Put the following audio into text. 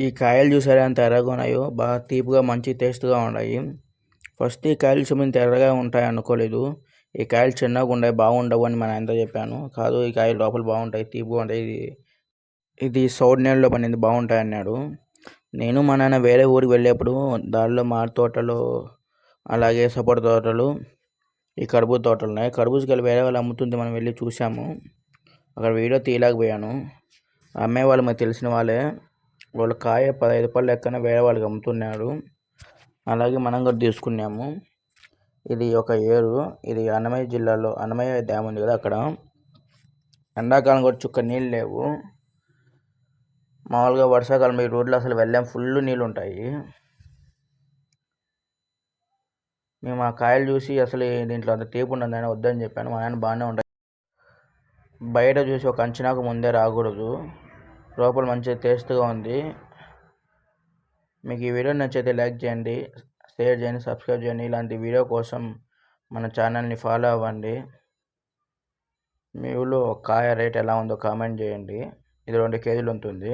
ఈ కాయలు చూసారా? ఎంత ఎర్రగా ఉన్నాయో. బాగా తీపిగా మంచి టేస్ట్గా ఉన్నాయి. ఫస్ట్ ఈ కాయలు చూపించి ఎర్రగా ఉంటాయి అనుకోలేదు. ఈ కాయలు చిన్నగా ఉన్నాయి బాగుండవు అని మన ఎంత చెప్పాను. కాదు ఈ కాయలు లోపల బాగుంటాయి తీపిగా ఉంటాయి. ఇది ఇది సౌడ్ నేలలో పడింది బాగుంటాయి అన్నాడు. నేను మా నాన్న వేరే ఊరికి వెళ్ళేప్పుడు దారిలో మా తోటలు అలాగే సపోట తోటలు ఈ కర్బూజ తోటలు ఉన్నాయి. కర్బూజకాయలు వేరే వాళ్ళు అమ్ముతుంది మనం వెళ్ళి చూసాము అక్కడ వీడియో తీయలేకపోయాను. అమ్మే వాళ్ళు మాకు తెలిసిన వాళ్ళే. వాళ్ళ కాయ పదహైదు రూపాయలు లెక్కన వేరే వాళ్ళకి అమ్ముతున్నాడు. అలాగే మనం కూడా తీసుకున్నాము. ఇది ఒక ఏరు. ఇది అన్నమయ్య జిల్లాలో అన్నమయ్య డ్యామ్ ఉంది కదా అక్కడ. ఎండాకాలం కూడా చుక్క నీళ్ళు లేవు. మామూలుగా వర్షాకాలం ఈ రోడ్లు అసలు వెళ్ళాం ఫుల్ నీళ్ళు ఉంటాయి. మేము ఆ కాయలు చూసి అసలు దీంట్లో అంత తీపి ఉండదని వద్దని చెప్పాను. మా ఆయన బాగానే ఉంటాయి బయట చూసి ఒక అంచనాకు ముందే రాకూడదు. లోపల మంచిగా టేస్ట్గా ఉంది. మీకు ఈ వీడియో నచ్చితే లైక్ చేయండి షేర్ చేయండి సబ్స్క్రైబ్ చేయండి. ఇలాంటి వీడియో కోసం మన ఛానల్ని ఫాలో అవ్వండి. మీ ఊళ్ళో కాయ రేట్ ఎలా ఉందో కామెంట్ చేయండి. ఇది రెండు కేజీలు ఉంటుంది.